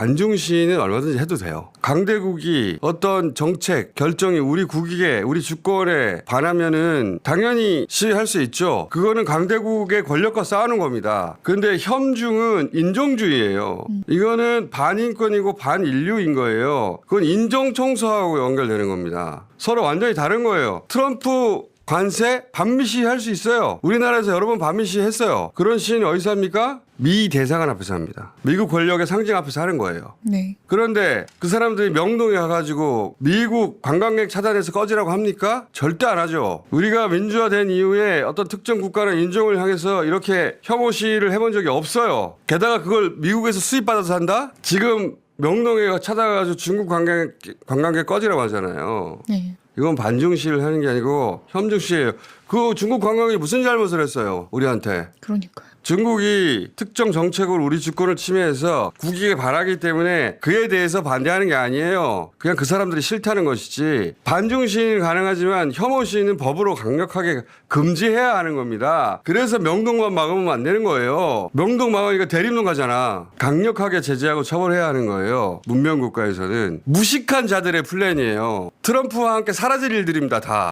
반중 시위는 얼마든지 해도 돼요. 강대국이 어떤 정책 결정이 우리 국익에 우리 주권에 반하면은 당연히 시위할 수 있죠. 그거는 강대국의 권력과 싸우는 겁니다. 근데 혐중은 인종주의예요. 이거는 반인권이고 반인류인 거예요. 그건 인종 청소하고 연결되는 겁니다. 서로 완전히 다른 거예요. 트럼프 관세 반미 시위 할수 있어요. 우리나라에서 여러 번 반미 시위 했어요. 그런 시위는 어디서 합니까? 미 대사관 앞에서 합니다. 미국 권력의 상징 앞에서 하는 거예요. 네. 그런데 그 사람들이 명동에 가가지고 미국 관광객 차단해서 꺼지라고 합니까? 절대 안 하죠. 우리가 민주화된 이후에 어떤 특정 국가나 인종을 향해서 이렇게 혐오 시위를 해본 적이 없어요. 게다가 그걸 미국에서 수입받아서 한다? 지금 명동에 찾아가가지고 중국 관광객, 관광객 꺼지라고 하잖아요. 네. 이건 반중 시위를 하는 게 아니고 혐중 시위예요. 그 중국 관광이 무슨 잘못을 했어요? 우리한테. 그러니까요. 중국이 특정 정책으로 우리 주권을 침해해서 국익에 반하기 때문에 그에 대해서 반대하는 게 아니에요. 그냥 그 사람들이 싫다는 것이지. 반중 시위는 가능하지만 혐오 시위는 법으로 강력하게 금지해야 하는 겁니다. 그래서 명동만 막으면 안 되는 거예요. 명동 막으니까 대림동 가잖아. 강력하게 제재하고 처벌해야 하는 거예요. 문명 국가에서는 무식한 자들의 플랜이에요. 트럼프와 함께 사라질 일들입니다. 다.